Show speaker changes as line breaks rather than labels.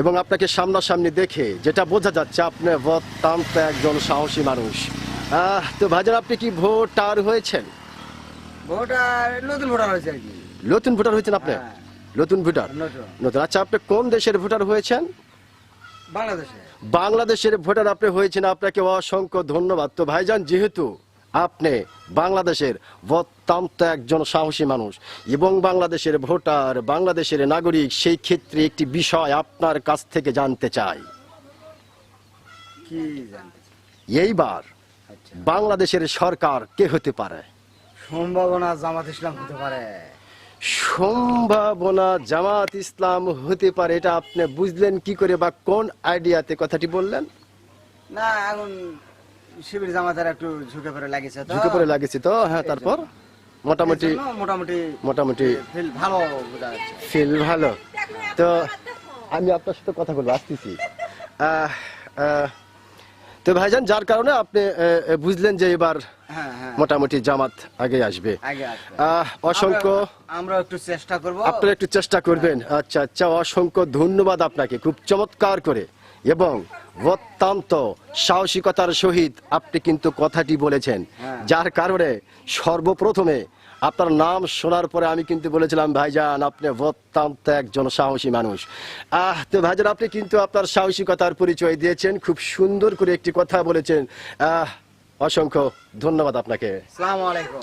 এবং আপনাকে সামনাসামনি দেখে যেটা বোঝা যাচ্ছে আপনি অত্যন্ত একজন সাহসী মানুষ। তো ভাইজান আপনি কি ভোটার হয়েছেন?
ভোটার নতুন ভোটার হয়েছে আর কি।
নতুন ভোটার হয়েছেন আপনি?
হ্যাঁ।
নতুন ভোটার?
নতুন।
আচ্ছা আপনি কোন দেশের ভোটার হয়েছেন?
বাংলাদেশে।
বাংলাদেশের ভোটার আপনি হয়েছেন। আপনাকে অসংখ্য ধন্যবাদ। তো ভাইজান যেহেতু আপনি বাংলাদেশের অত্যন্ত একজন সাহসী মানুষ এবং বাংলাদেশের ভোটার বাংলাদেশের নাগরিক সেই ক্ষেত্রে একটি বিষয় আপনার কাছ থেকে জানতে চাই। এইবার
আচ্ছা।
বাংলাদেশের সরকার কে হতে পারে?
সম্ভাবনা জামাত ইসলাম হতে পারে।
সম্ভাবনা জামাত ইসলাম হতে পারে এটা আপনি বুঝলেন কি করে বা কোন আইডিয়াতে কথাটি বললেন?
না এখন শিবির জামাতের একটু ঝুঁকে পড়ে লাগিয়েছে তো।
ঝুঁকে পড়ে লাগেছে তো হ্যাঁ তারপর? মোটামুটি
মোটামুটি
মোটামুটি
ফিল ভালো বোঝা যাচ্ছে।
ফিল ভালো। তো আমি আপনার সাথে কথা বলব আসতেছি। তো ভাইজান যার কারণে আপনি বুঝলেন যে এবার
হ্যাঁ হ্যাঁ।
মোটামুটি জামাত আগে আসবে। অসংখ্য
আমরা একটু চেষ্টা করব।
আপনারা একটু চেষ্টা করবেন। আচ্ছা আচ্ছা অসংখ্য ধন্যবাদ আপনাকে খুব চমৎকার করে। এবং অত্যন্ত সাহসিকতার সহিত আপনি কিন্তু কথাটি বলেছেন।
হ্যাঁ।
যার কারণে সর্বপ্রথমে আপনার নাম শোনার পরে আমি কিন্তু বলেছিলাম ভাইজান আপনি অত্যন্ত একজন সাহসী মানুষ। আহ তো ভাইজান আপনি কিন্তু আপনার সাহসিকতার পরিচয় দিয়েছেন। খুব সুন্দর করে একটি কথা বলেছেন। আহ অসংখ্য ধন্যবাদ আপনাকে।
আসসালামু আলাইকুম।